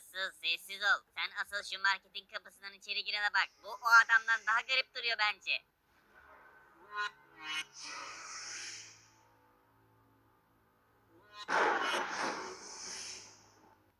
Sus sessiz ol. Sen asıl şu marketin kapısından içeri girene bak. Bu o adamdan daha garip duruyor bence.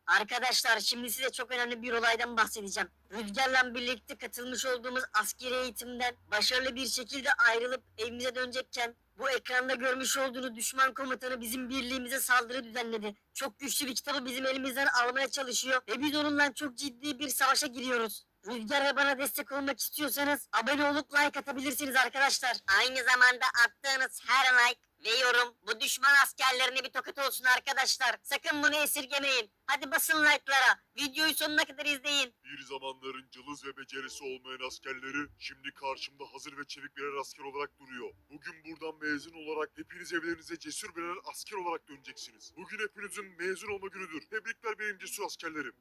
Arkadaşlar şimdi size çok önemli bir olaydan bahsedeceğim. Rüzgar'la birlikte katılmış olduğumuz askeri eğitimden başarılı bir şekilde ayrılıp evimize dönecekken bu ekranda görmüş olduğunuz düşman komutanı bizim birliğimize saldırı düzenledi. Çok güçlü bir kitabı bizim elimizden almaya çalışıyor ve biz onunla çok ciddi bir savaşa giriyoruz. Rüzgar ve bana destek olmak istiyorsanız abone olup like atabilirsiniz arkadaşlar. Aynı zamanda attığınız her like ve yorum bu düşman askerlerine bir tokat olsun arkadaşlar. Sakın bunu esirgemeyin. Hadi basın like'lara. Videoyu sonuna kadar izleyin. Bir zamanların cılız ve becerisi olmayan askerleri şimdi karşımda hazır ve çevik birer asker olarak duruyor. Bugün buradan mezun olarak hepiniz evlerinize cesur birer asker olarak döneceksiniz. Bugün hepinizin mezun olma günüdür. Tebrikler benim cesur askerlerim.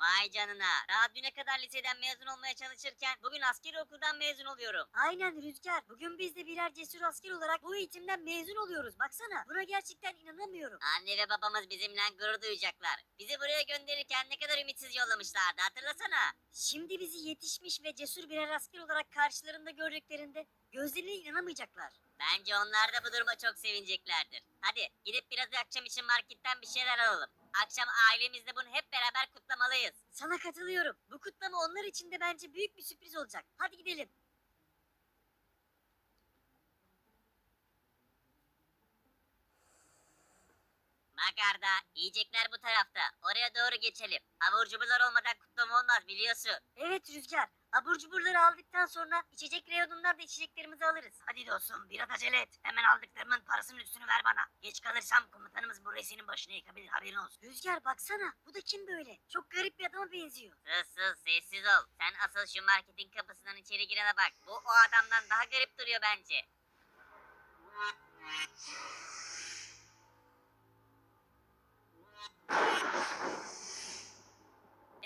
Vay canına. Daha düne kadar liseden mezun olmaya çalışırken bugün askeri okuldan mezun oluyorum. Aynen Rüzgar. Bugün biz de birer cesur asker olarak bu eğitimden mezun oluyoruz. Baksana. Buna gerçekten inanamıyorum. Anne ve babamız bizimle gurur duyacaklar. Bizi buraya gönderirken ne kadar ümitsiz yollamışlardı hatırlasana. Şimdi bizi yetişmiş ve cesur birer asker olarak karşılarında gördüklerinde gözlerine inanamayacaklar. Bence onlar da bu duruma çok sevineceklerdir. Hadi gidip biraz akşam için marketten bir şeyler alalım. Akşam ailemizle bunu hep beraber kutlamalıyız. Sana katılıyorum. Bu kutlama onlar için de bence büyük bir sürpriz olacak. Hadi gidelim. Bak yiyecekler bu tarafta. Oraya doğru geçelim. Abur cuburlar olmadan kutlama olmaz biliyorsun. Evet Rüzgar. Abur cuburları aldıktan sonra içecek reyonundan da içeceklerimizi alırız. Hadi dostum biraz acele et. Hemen aldıklarımın parasının üstünü ver bana. Geç kalırsam komutanımız bu resinin başını yıkabilir haberin olsun. Rüzgar baksana bu da kim böyle? Çok garip bir adama benziyor. Sus sessiz ol. Sen asıl şu marketin kapısından içeri girene bak. Bu o adamdan daha garip duruyor bence.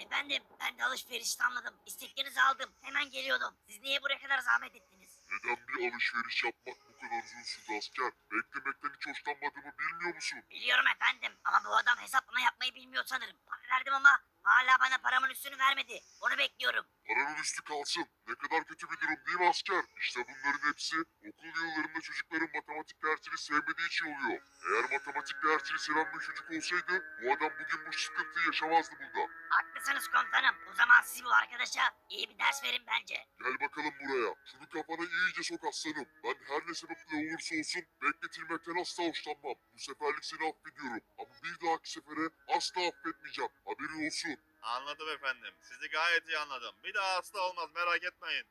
Efendim ben de alışveriş tamamladım. İsteklerinizi aldım. Hemen geliyordum. Siz niye buraya kadar zahmet ettiniz? Neden bir alışveriş yapmak bu kadar uzun sürdü asker? Beklemekten hiç hoşlanmadığımı bilmiyor musun? Biliyorum efendim ama bu adam hesaplama yapmayı bilmiyor sanırım. Para verdim ama hala bana paramın üstünü vermedi. Onu bekliyorum. Paranın üstü kalsın. Ne kadar kötü bir durum değil mi asker? İşte bunların hepsi okul yıllarında çocukların matematik dersini sevmediği için oluyor. Eğer matematik dersini seven bir çocuk olsaydı bu adam bugün bu sıkıntıyı yaşamazdı burada. Haklısınız komutanım. O zaman siz bu arkadaşa iyi bir ders verin bence. Gel bakalım buraya. Şunu kafana iyice sok aslanım. Ben her ne sebeple olursa olsun bekletilmekten asla hoşlanmam. Bu seferlik seni affediyorum. Ama bir dahaki sefere asla affetmeyeceğim. Haberin olsun. Anladım efendim. Sizi gayet iyi anladım. Bir daha asla olmaz merak etmeyin.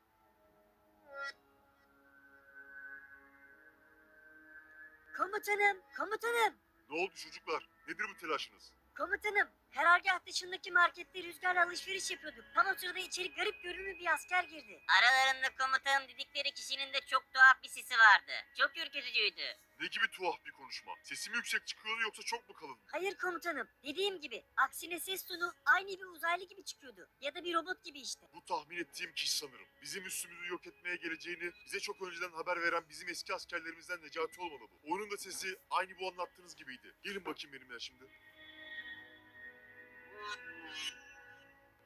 Komutanım, komutanım, Ne oldu çocuklar? Nedir bu telaşınız? komutanım. Karargah dışındaki markette rüzgarla alışveriş yapıyorduk. Tam o sırada içeri garip görünümlü bir asker girdi. Aralarında komutanım dedikleri kişinin de çok tuhaf bir sesi vardı. Çok ürkütücüydü. Ne gibi tuhaf bir konuşma. Sesim yüksek çıkıyordu yoksa çok mu kalın? Hayır komutanım. Dediğim gibi aksine ses tonu aynı bir uzaylı gibi çıkıyordu. Ya da bir robot gibi işte. Bu tahmin ettiğim kişi sanırım. Bizim üstümüzü yok etmeye geleceğini bize çok önceden haber veren bizim eski askerlerimizden Necati olmalı bu. Onun da sesi aynı bu anlattığınız gibiydi. Gelin bakayım benimle şimdi.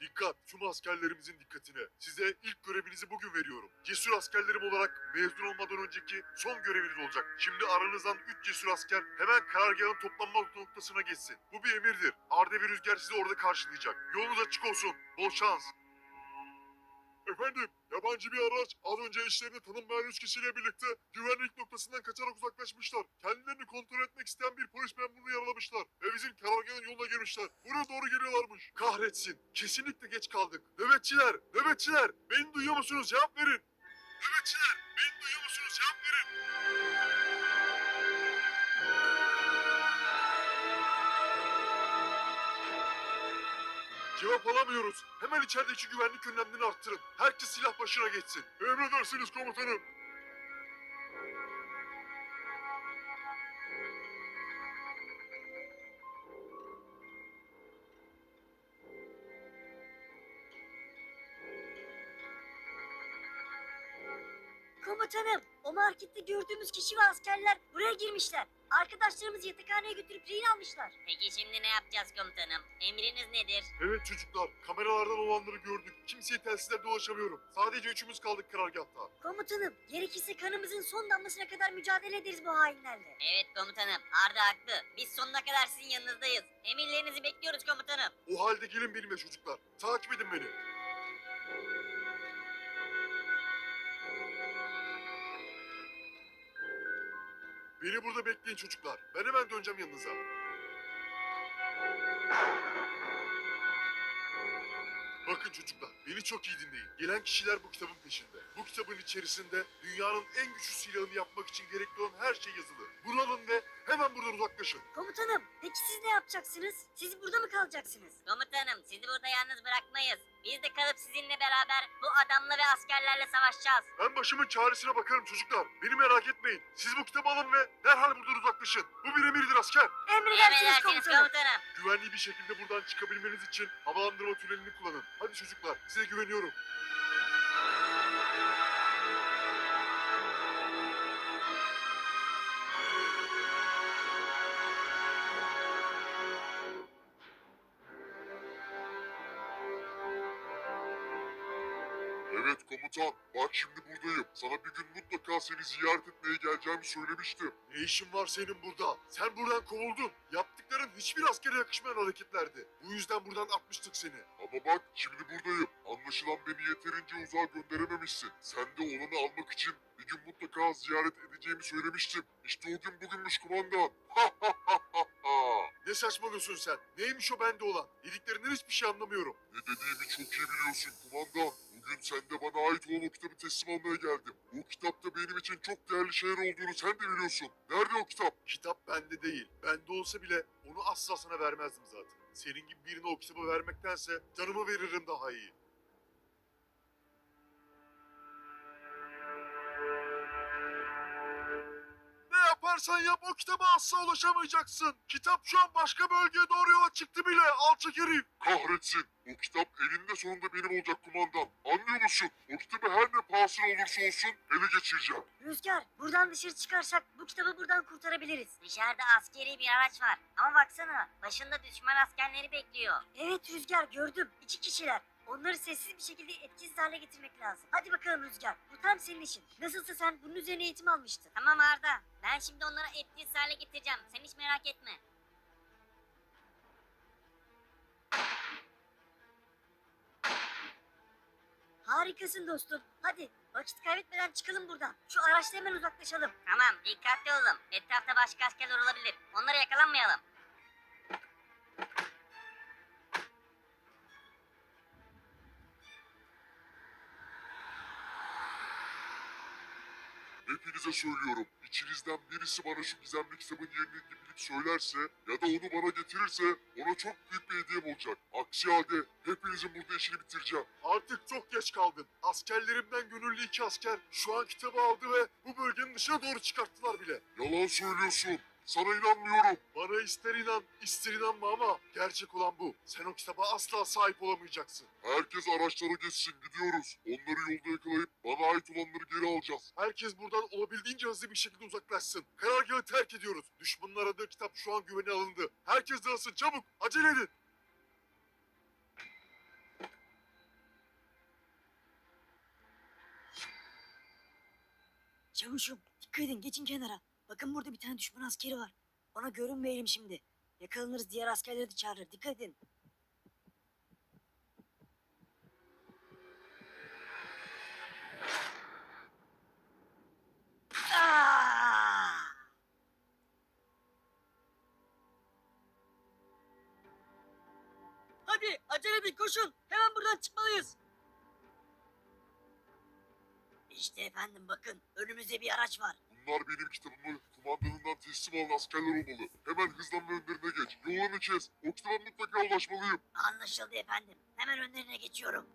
Dikkat! Tüm askerlerimizin dikkatine. Size ilk görevinizi bugün veriyorum. Cesur askerlerim olarak mezun olmadan önceki son göreviniz olacak. Şimdi aranızdan 3 cesur asker hemen karargahın toplanma noktasına geçsin. Bu bir emirdir. Arda ve Rüzgar sizi orada karşılayacak. Yolunuz açık olsun. Bol şans. Efendim, yabancı bir araç az önce işlerinde tanınmayan üç kişiyle birlikte güvenlik noktasından kaçarak uzaklaşmışlar. Kendilerini kontrol etmek isteyen bir polis memurunu yaralamışlar ve bizim karargahın yoluna girmişler. Buraya doğru geliyorlarmış. Kahretsin, kesinlikle geç kaldık. Nöbetçiler, nöbetçiler, beni duyuyor musunuz? Cevap verin. Nöbetçiler, beni duyuyor Cevap alamıyoruz. Hemen içerideki güvenlik önlemlerini arttırın. Herkes silah başına geçsin. Emredersiniz komutanım. Komutanım, O markette gördüğümüz kişi ve askerler buraya girmişler. Arkadaşlarımızı yatakhaneye götürüp rehin almışlar. Peki şimdi ne yapacağız komutanım? Emriniz nedir? Evet çocuklar, kameralardan olanları gördük. Kimseye telsizlerde ulaşamıyorum. Sadece üçümüz kaldık karargahta. Komutanım gerekirse kanımızın son damlasına kadar mücadele ederiz bu hainlerle. Evet komutanım Arda haklı. Biz sonuna kadar sizin yanınızdayız. Emirlerinizi bekliyoruz komutanım. O halde gelin benimle çocuklar. Takip edin beni. Beni burada bekleyin çocuklar. Ben hemen döneceğim yanınıza. Bakın çocuklar, beni çok iyi dinleyin. Gelen kişiler bu kitabın peşinde. Bu kitabın içerisinde dünyanın en güçlü silahını yapmak için gerekli olan her şey yazılı. Bunu alın ve hemen buradan uzaklaşın. Komutanım peki siz ne yapacaksınız? Siz burada mı kalacaksınız? Komutanım sizi burada yalnız bırakmayız. Biz de kalıp sizinle beraber bu adamla ve askerlerle savaşacağız. Ben başımın çaresine bakarım çocuklar. Beni merak etmeyin. Siz bu kitabı alın ve derhal buradan uzaklaşın. Bu bir emirdir asker. Emredersiniz komutanım. Güvenli bir şekilde buradan çıkabilmeniz için havalandırma tünelini kullanın. Hadi çocuklar size güveniyorum. Komutan, bak şimdi buradayım. Sana bir gün mutlaka seni ziyaret etmeye geleceğimi söylemiştim. Ne işin var senin burada? Sen buradan kovuldun. Yaptıkların hiçbir askere yakışmayan hareketlerdi. Bu yüzden buradan atmıştık seni. Ama bak şimdi buradayım. Anlaşılan beni yeterince uzağa gönderememişsin. Sen de olanı almak için bir gün mutlaka ziyaret edeceğimi söylemiştim. İşte o gün bugünmüş kumandan. ne saçmalıyorsun sen? Neymiş o bende olan? Dediklerinden hiçbir şey anlamıyorum. Ne dediğimi çok iyi biliyorsun kumandan. Bugün sen de bana ait olan o kitabı teslim almaya geldim. O kitapta benim için çok değerli şeyler olduğunu sen de biliyorsun. Nerede o kitap? Kitap bende değil. Bende olsa bile onu asla sana vermezdim zaten. Senin gibi birine o kitabı vermektense canımı veririm daha iyi. Yaparsan yap o kitaba asla ulaşamayacaksın. Kitap şu an başka bölgeye doğru yola çıktı bile alçak herif. Kahretsin. O kitap elinde sonunda benim olacak kumandan. Anlıyor musun? O kitabı her ne pahasına olursa olsun ele geçireceğim. Rüzgar buradan dışarı çıkarsak bu kitabı buradan kurtarabiliriz. Dışarıda askeri bir araç var. Ama baksana başında düşman askerleri bekliyor. Evet Rüzgar gördüm. İki kişiler. Onları sessiz bir şekilde etkisiz hale getirmek lazım. Hadi bakalım Rüzgar. Bu tam senin işin. Nasılsa sen bunun üzerine eğitim almıştın. Tamam Arda. Ben şimdi onlara etkisiz hale getireceğim. Sen hiç merak etme. Harikasın dostum. Hadi vakit kaybetmeden çıkalım buradan. Şu araçla hemen uzaklaşalım. Tamam dikkatli olun. Etrafta başka askerler olabilir. Onlara yakalanmayalım. Hepinize söylüyorum. İçinizden birisi bana şu gizemli kitabın yerini bilip söylerse ya da onu bana getirirse ona çok büyük bir hediyem olacak. Aksi halde hepinizin burada işini bitireceğim. Artık çok geç kaldın. Askerlerimden gönüllü iki asker şu an kitabı aldı ve bu bölgenin dışına doğru çıkarttılar bile. Yalan söylüyorsun. Sana inanmıyorum. Bana ister inan, ister inanma ama gerçek olan bu. Sen o kitaba asla sahip olamayacaksın. Herkes araçlara geçsin, gidiyoruz. Onları yolda yakalayıp bana ait olanları geri alacağız. Herkes buradan olabildiğince hızlı bir şekilde uzaklaşsın. Karargahı terk ediyoruz. Düşmanın aradığı kitap şu an güvene alındı. Herkes dağılsın, çabuk, acele edin. Çavuşum dikkat edin geçin kenara. Bakın burada bir tane düşman askeri var. Ona görünmeyelim şimdi. Yakalanırız diğer askerleri de çağırır. Dikkat edin. Aa! Hadi acele edin koşun. Hemen buradan çıkmalıyız. İşte efendim bakın önümüzde bir araç var. Bunlar benim kitabımı kumandanından teslim alan askerler olmalı. Hemen hızlanma önlerine geç. Yolunu kes. O kitaba mutlaka ulaşmalıyım. Anlaşıldı efendim. Hemen önlerine geçiyorum.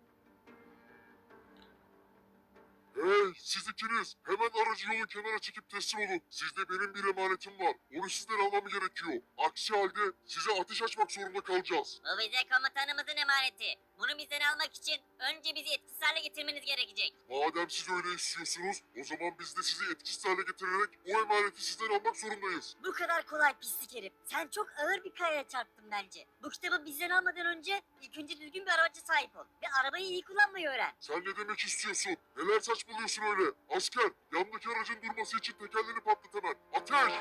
Hey siz ikiniz hemen aracı yolun kenara çekip teslim olun. Sizde benim bir emanetim var. Onu sizden almam gerekiyor. Aksi halde size ateş açmak zorunda kalacağız. Bu bize komutanımızın emaneti. Bunu bizden almak için önce bizi etkisiz hale getirmeniz gerekecek. Madem siz öyle istiyorsunuz, o zaman biz de sizi etkisiz hale getirerek o emaneti sizden almak zorundayız. Bu kadar kolay pislik herif. Sen çok ağır bir kayaya çarptın bence. Bu kitabı bizden almadan önce ilk önce düzgün bir araca sahip ol. Ve arabayı iyi kullanmayı öğren. Sen ne demek istiyorsun? Neler saçmalıyorsun öyle? Asker, yandaki aracın durması için tekerlerini patlat hemen. Ateş!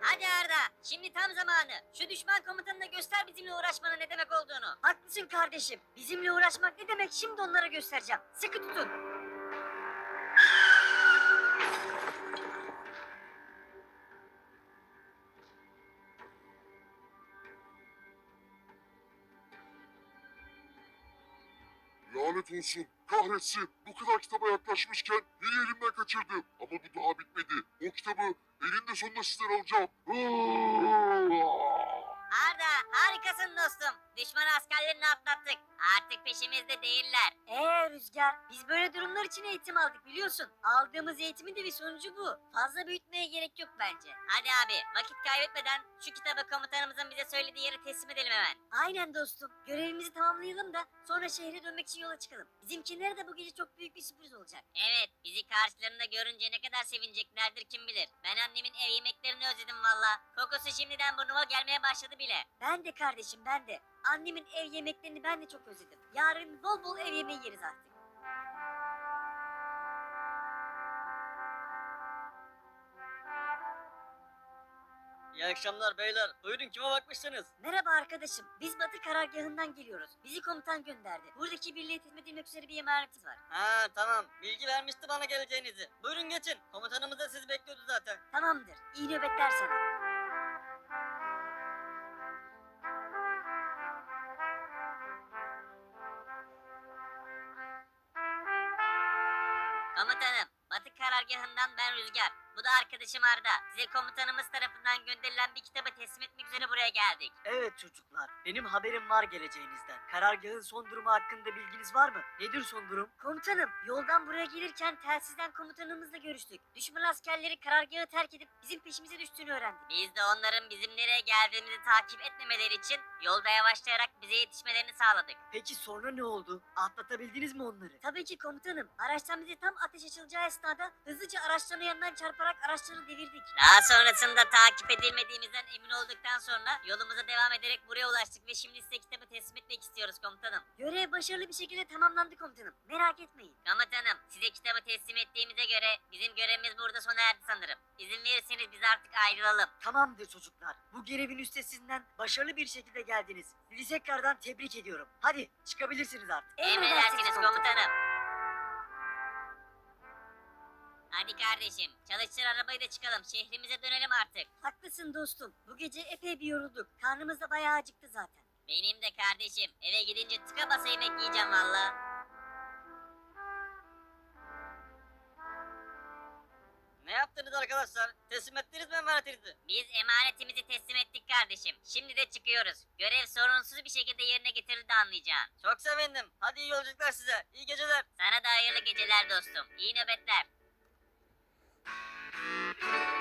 Hadi Arda, şimdi tam zamanı. Şu düşman komutanına göster bizimle uğraşmanın ne demek olduğunu. Haklısın kardeşim. Bizimle uğraşmak ne demek şimdi onlara göstereceğim. Sıkı tutun. Lanet olsun, kahretsin. Bu kadar kitaba yaklaşmışken beni elimden kaçırdı. Ama bu daha bitmedi. O kitabı elinde sonunda sizden alacağım. Arda, harikasın dostum. Düşman askerlerini atlattık. Artık peşimizde değiller. Ee Rüzgar, biz böyle durumlar için eğitim aldık biliyorsun. Aldığımız eğitimin de bir sonucu bu. Fazla büyütmeye gerek yok bence. Hadi abi, vakit kaybetmeden şu kitabı komutanımızın bize söylediği yere teslim edelim hemen. Aynen dostum. Görevimizi tamamlayalım da sonra şehre dönmek için yola çıkalım. Bizimkilere de bu gece çok büyük bir sürpriz olacak. Evet, bizi karşılarında görünce ne kadar sevineceklerdir kim bilir. Ben annemin ev yemeklerini özledim valla. Kokusu şimdiden burnuma gelmeye başladı bile. Ben de kardeşim ben de. Annemin ev yemeklerini ben de çok özledim. Yarın bol bol ev yemeği yeriz artık. İyi akşamlar beyler. Buyurun kime bakmışsınız? Merhaba arkadaşım. Biz Batı karargahından geliyoruz. Bizi komutan gönderdi. Buradaki birliğe teslim edilmek üzere bir emanetimiz var. Ha tamam. Bilgi vermişti bana geleceğinizi. Buyurun geçin. Komutanımız da sizi bekliyordu zaten. Tamamdır. İyi nöbetler sana. Karargahından ben Rüzgar. Bu da arkadaşım Arda. Size komutanımız tarafından gönderilen bir kitabı teslim etmek üzere buraya geldik. Evet çocuklar. Benim haberim var geleceğinizden. Karargahın son durumu hakkında bilginiz var mı? Nedir son durum? Komutanım, yoldan buraya gelirken telsizden komutanımızla görüştük. Düşman askerleri karargahı terk edip bizim peşimize düştüğünü öğrendik. Biz de onların bizim nereye geldiğimizi takip etmemeleri için yolda yavaşlayarak bize yetişmelerini sağladık. Peki sonra ne oldu? Atlatabildiniz mi onları? Tabii ki komutanım. Araçtan bize tam ateş açılacağı esnada hızlıca araçların yanından çarparak araçları devirdik. Daha sonrasında takip edilmediğimizden emin olduktan sonra yolumuza devam ederek buraya ulaştık ve şimdi size kitabı teslim etmek istiyoruz komutanım. Görev başarılı bir şekilde tamamlandı komutanım. Merak etmeyin. Komutanım size kitabı teslim ettiğimize göre bizim görevimiz burada sona erdi sanırım. İzin verirseniz biz artık ayrılalım. Tamamdır çocuklar. Bu görevin üstesinden başarılı bir şekilde geldiniz. Sizi tekrardan tebrik ediyorum. Hadi çıkabilirsiniz artık. Emredersiniz komutanım. Hadi kardeşim çalıştır arabayı da çıkalım şehrimize dönelim artık. Haklısın dostum. Bu gece epey bir yorulduk. Karnımız da bayağı acıktı zaten. Benim de kardeşim eve gidince tıka basa yemek yiyeceğim valla. Ne yaptınız arkadaşlar? Teslim ettiniz mi emanetinizi? Biz emanetimizi teslim ettik kardeşim. Şimdi de çıkıyoruz. Görev sorunsuz bir şekilde yerine getirildi anlayacağın. Çok sevindim. Hadi iyi yolculuklar size. İyi geceler. Sana da hayırlı geceler dostum. İyi nöbetler. Thank you.